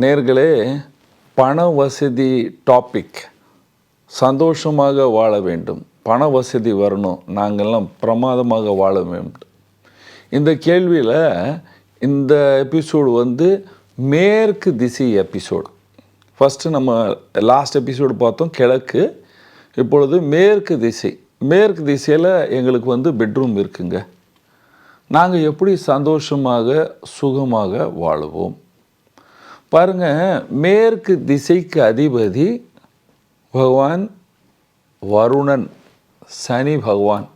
நேர்களே பண வசதி டாபிக் சந்தோஷமாக வாழ வேண்டும். பண வசதி வரணும். நாங்கள்லாம் பிரமாதமாக வாழ வேண்டும். இந்த கேள்வியில் இந்த எபிசோடு வந்து மேற்கு திசை எபிசோடு ஃபஸ்ட்டு நம்ம லாஸ்ட் எபிசோடு பார்த்தோம் கிழக்கு. இப்பொழுது மேற்கு திசை. மேற்கு திசையில் எங்களுக்கு வந்து பெட்ரூம் இருக்குங்க. நாங்கள் எப்படி சந்தோஷமாக சுகமாக வாழுவோம்? பாருங்கள் மேற்கு திசைக்கு அதிபதி பகவான் வருணன் சனி பகவான்.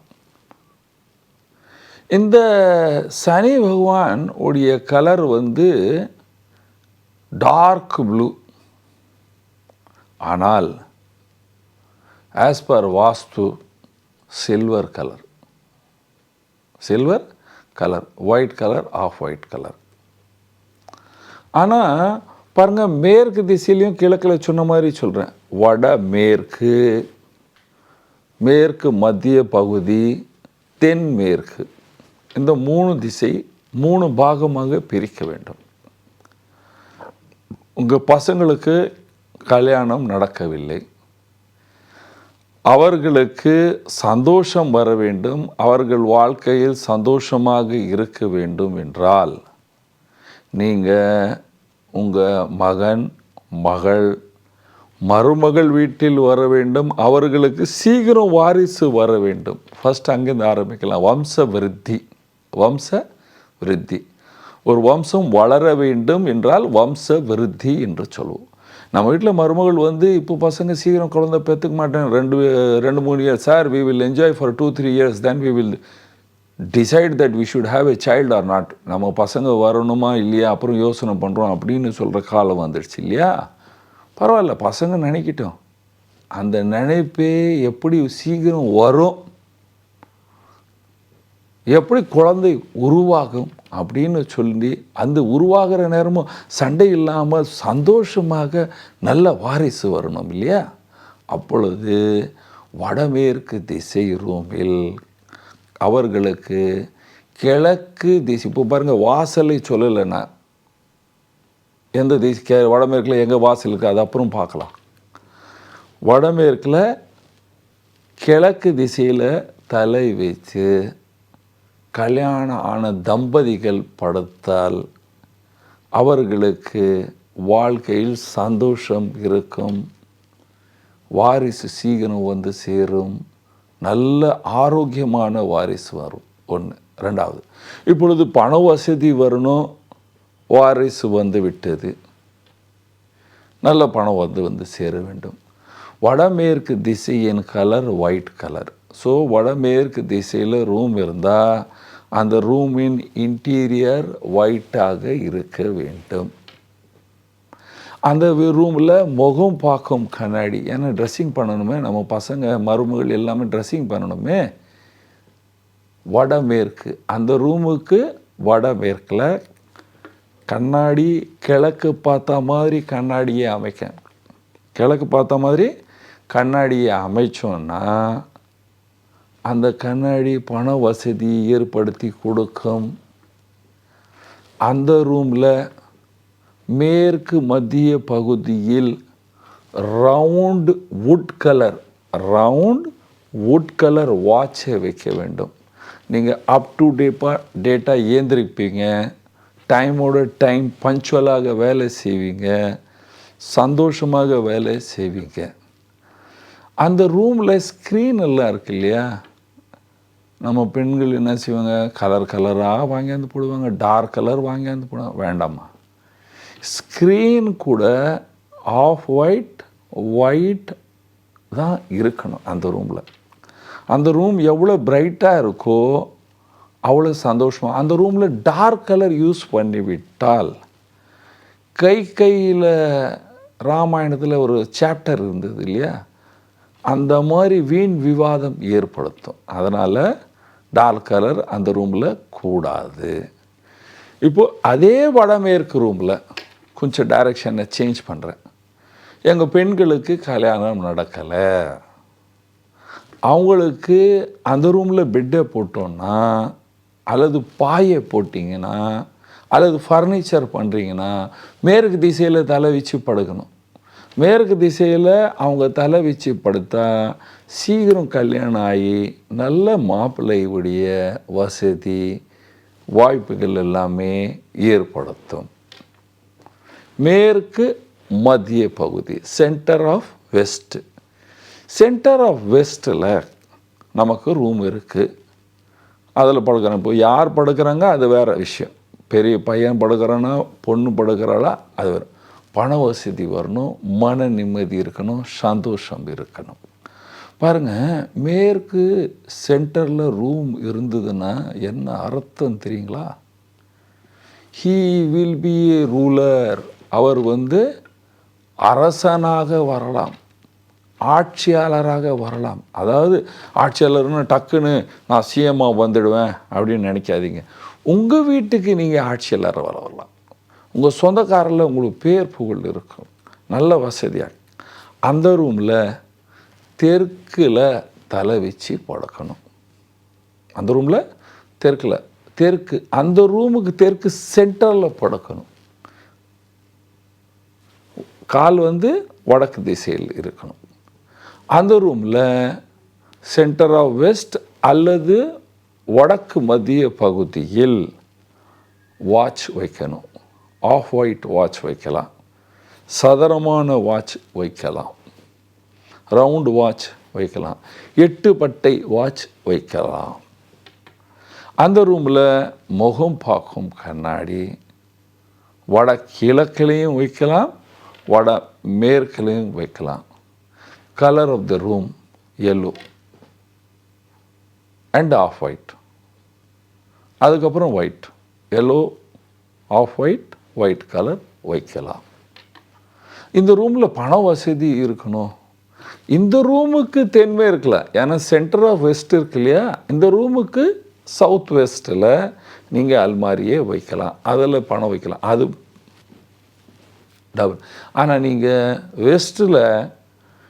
இந்த சனி பகவான் உடைய கலர் வந்து டார்க் ப்ளூ ஆனால் as per vastu silver colour silver colour white colour off white colour ஆனால் பாருங்கள் மேற்கு திசையிலையும் கிழக்கில் சொன்ன மாதிரி சொல்கிறேன் வட மேற்கு மேற்கு மத்திய பகுதி தென்மேற்கு இந்த மூணு திசை மூணு பாகமாக பிரிக்க வேண்டும். உங்கள் பசங்களுக்கு கல்யாணம் நடக்கவில்லை. அவர்களுக்கு சந்தோஷம் வர வேண்டும். அவர்கள் வாழ்க்கையில் சந்தோஷமாக இருக்க வேண்டும் என்றால் நீங்கள் உங்கள் மகன் மகள் மருமகள் வீட்டில் வர வேண்டும். அவர்களுக்கு சீக்கிரம் வாரிசு வர வேண்டும். ஃபஸ்ட் அங்கேருந்து ஆரம்பிக்கலாம். வம்ச விருத்தி. வம்ச விருத்தி. ஒரு வம்சம் வளர வேண்டும் என்றால் வம்ச விருத்தி என்று சொல்லுவோம். நம்ம வீட்டில் மருமகள் வந்து இப்போ பசங்க சீக்கிரம் குழந்தை பெற்றுக்க மாட்டேன் ரெண்டு ரெண்டு மூணு years sir we will enjoy for two three years then we will decide that we should have a child or not நம்ம பசங்க வரணுமா இல்லையா? அப்புறம் யோசனை பண்ணுறோம் அப்படின்னு சொல்கிற காலம் வந்துடுச்சு இல்லையா? பரவாயில்ல பசங்க நினைக்கிட்டோம். அந்த நினைப்பே எப்படி சீக்கிரம் வரும்? எப்படி குழந்தை உருவாகும் அப்படின்னு சொல்லி அந்த உருவாகிற நேரமும் சண்டை இல்லாமல் சந்தோஷமாக நல்ல வாரிசு வரணும் இல்லையா? அப்பொழுது வடமேற்கு திசை ரூமில் அவர்களுக்கு கிழக்கு திசை இப்போ பாருங்கள் வாசலை சொல்லலைன்னா எந்த திசை கே வடமேற்கில் எங்கே வாசல் இருக்குது அது அப்புறம் பார்க்கலாம். வடமேற்கில் கிழக்கு திசையில் தலை வச்சு கல்யாணம் ஆன தம்பதிகள் படுத்தால் அவர்களுக்கு வாழ்க்கையில் சந்தோஷம் இருக்கும். வாரிசு சீக்கிரம் வந்து சேரும். நல்ல ஆரோக்கியமான வாரிசு வரும். ஒன்று ரெண்டாவது இப்பொழுது பண வசதி வரணும். வாரிசு வந்து விட்டது. நல்ல பணம் வந்து வந்து சேர வேண்டும். வடமேற்கு திசையின் கலர் ஒயிட் கலர் ஸோ வடமேற்கு திசையில் ரூம் இருந்தால் அந்த ரூமின் இன்டீரியர் ஒயிட்டாக இருக்க வேண்டும். அந்த ரூமில் முகம் பார்க்கும் கண்ணாடி. ஏன்னா ட்ரெஸ்ஸிங் பண்ணணுமே. நம்ம பசங்க மருமகள் எல்லாமே ட்ரெஸ்ஸிங் பண்ணணுமே. வடமேற்கு. அந்த ரூமுக்கு வடமேற்கில் கண்ணாடி கிழக்கு பார்த்த மாதிரி கண்ணாடியை அமைக்க. கிழக்கு பார்த்த மாதிரி கண்ணாடியை அமைச்சோன்னா அந்த கண்ணாடி பண வசதி ஏற்படுத்தி கொடுக்கும். அந்த ரூமில் மேற்கு மத்திய பகுதியில் round wood colour round wood colour வாட்சை வைக்க வேண்டும். நீங்கள் அப் டு டேப்பாக டேட்டா ஏந்திரிப்பீங்க டைமோட டைம் பஞ்சுவலாக வேலை செய்வீங்க. சந்தோஷமாக வேலை செய்வீங்க. அந்த ரூமில் ஸ்க்ரீன் எல்லாம் இருக்கு இல்லையா? நம்ம பெண்கள் என்ன செய்வாங்க? கலர் கலராக வாங்கியாந்து போடுவாங்க. டார்க் கலர் வாங்கியாந்து போடுவாங்க. வேண்டாமா? ஸ்க்ரீன் கூட ஆஃப் ஒயிட் ஒயிட் தான் இருக்கணும் அந்த ரூமில் அந்த ரூம் எவ்வளோ பிரைட்டாக இருக்கோ அவ்வளோ சந்தோஷமாக அந்த ரூமில் டார்க் கலர் யூஸ் பண்ணி விட்டால் கை கையில் ராமாயணத்தில் ஒரு சாப்டர் இருந்தது இல்லையா? அந்த மாதிரி வீண் விவாதம் ஏற்படுத்தும். அதனால் டார்க் கலர் அந்த ரூமில் கூடாது. இப்போது அதே வடமேற்கு ரூமில் கொஞ்சம் டைரக்ஷனை சேஞ்ச் பண்ணுறேன் எங்கள் பெண்களுக்கு கல்யாணம் நடக்கலை. அவங்களுக்கு அந்த ரூமில் பெட்டை போட்டோன்னா அல்லது பாயை போட்டிங்கன்னா அல்லது ஃபர்னிச்சர் பண்ணுறீங்கன்னா மேற்கு திசையில் தலை வச்சு படுக்கணும். மேற்கு திசையில் அவங்க தலை வச்சு படுத்தா சீக்கிரம் கல்யாணம் ஆகி நல்ல மாப்பிள்ளையுடைய வசதி வாய்ப்புகள் எல்லாமே ஏற்படுத்தும். மேற்கு மத்திய பகுதி centre of west centre of வெஸ்ட்டில் நமக்கு ரூம் இருக்குது அதில் படுக்கிறோம் இப்போ யார் படுக்கிறாங்க? அது வேறு விஷயம். பெரிய பையன் படுக்கிறானா பொண்ணு படுக்கிறாளா அது வேறு. பண வசதி வரணும் மன நிம்மதி இருக்கணும் சந்தோஷம் இருக்கணும். பாருங்கள் மேற்கு சென்டரில் ரூம் இருந்ததுன்னா என்ன அர்த்தம் தெரியுங்களா? He will be a ruler அவர் வந்து அரசனாக வரலாம் ஆட்சியாளராக வரலாம். அதாவது ஆட்சியாளர்னு டக்குன்னு நான் சிஎம்மாக வந்துடுவேன் அப்படின்னு நினைக்காதீங்க. உங்கள் வீட்டுக்கு நீங்கள் ஆட்சியாளர் வர வரலாம். உங்கள் சொந்தக்காரில் உங்களுக்கு பேர் புகழ் இருக்கும். நல்ல வசதியாக அந்த ரூமில் தெற்கில் தலை வச்சு படுக்கணும். அந்த ரூமில் தெற்கில் தெற்கு அந்த ரூமுக்கு தெற்கு சென்டரில் படக்கணும். கால் வந்து வடக்கு திசையில் இருக்கணும். அந்த ரூமில் சென்டர் ஆஃப் வெஸ்ட் அல்லது வடக்கு மத்திய பகுதியில் வாட்ச் வைக்கணும். ஆஃப் ஒயிட் வாட்ச் வைக்கலாம். சதுரமான வாட்ச் வைக்கலாம். ரவுண்ட் வாட்ச் வைக்கலாம். எட்டு பட்டை வாட்ச் வைக்கலாம். அந்த ரூமில் முகம் பார்க்கும் கண்ணாடி வடகிழக்கிலையும் வைக்கலாம் வட மேற்கிலையும் வைக்கலாம். Colour of the room yellow and off white அதுக்கப்புறம் white yellow off white white colour வைக்கலாம். இந்த ரூமில் பண வசதி இருக்கணும். இந்த ரூமுக்கு தென்மே இருக்கல ஏன்னா சென்டர் ஆஃப் வெஸ்ட் இருக்கு இல்லையா? இந்த ரூமுக்கு சவுத் வெஸ்ட்டில் நீங்கள் அல்மாரியே வைக்கலாம். அதில் பணம் வைக்கலாம். அது டபுள். ஆனால் நீங்கள் வெஸ்ட்டில்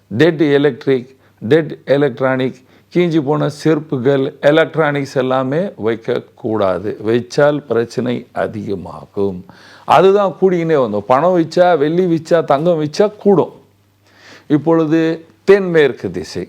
டெட் எலக்ட்ரிக் டெட் எலக்ட்ரானிக் கீஞ்சி போன செருப்புகள் எலக்ட்ரானிக்ஸ் எல்லாமே வைக்கக்கூடாது. வைச்சால் பிரச்சனை அதிகமாகும். அதுதான் கூடிக்கினே வந்தோம். பணம் வச்சா வெள்ளி வச்சா தங்கம் வச்சா கூடும். இப்பொழுது தென்மேற்கு திசை.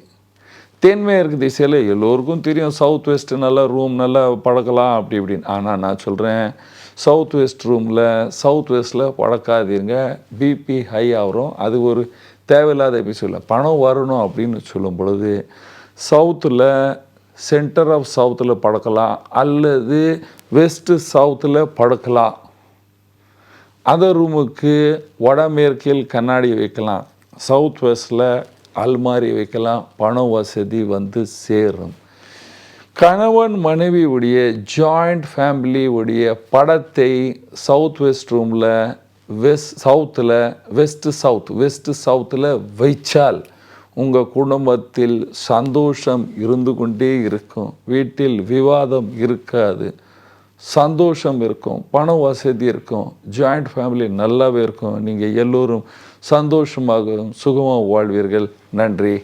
தென்மேற்கு திசையில் எல்லோருக்கும் தெரியும். சவுத் வெஸ்ட் நல்லா ரூம் நல்லா பழக்கலாம் அப்படி இப்படின்னு. ஆனால் நான் சொல்கிறேன் சவுத் வெஸ்ட் ரூமில் சவுத் வெஸ்ட்டில் பழக்காதீங்க பிபி ஹை ஆகிறோம் அது ஒரு தேவையில்லாத எபிசோடில் பணம் வரணும் அப்படின்னு சொல்லும் பொழுது சவுத்தில் சென்டர் ஆஃப் சவுத்தில் படுக்கலாம் அல்லது வெஸ்ட்டு சவுத்தில் படுக்கலாம். அந்த ரூமுக்கு வடமேற்கில் கண்ணாடி வைக்கலாம். சவுத் வெஸ்ட்டில் அல்மாரி வைக்கலாம். பண வசதி வந்து சேரும். கணவன் மனைவியுடைய ஜாயிண்ட் ஃபேமிலியுடைய படத்தை சவுத் வெஸ்ட் ரூமில் வெஸ்ட் சவுத்தில் வெஸ்ட்டு சவுத் வெஸ்ட்டு சவுத்தில் வைச்சால் உங்கள் குடும்பத்தில் சந்தோஷம் இருந்து கொண்டே இருக்கும். வீட்டில் விவாதம் இருக்காது. சந்தோஷம் இருக்கும். பண வசதி இருக்கும். ஜாயிண்ட் ஃபேமிலி நல்லாவே இருக்கும். நீங்கள் எல்லோரும் சந்தோஷமாகவும் சுகமாக வாழ்வீர்கள். நன்றி.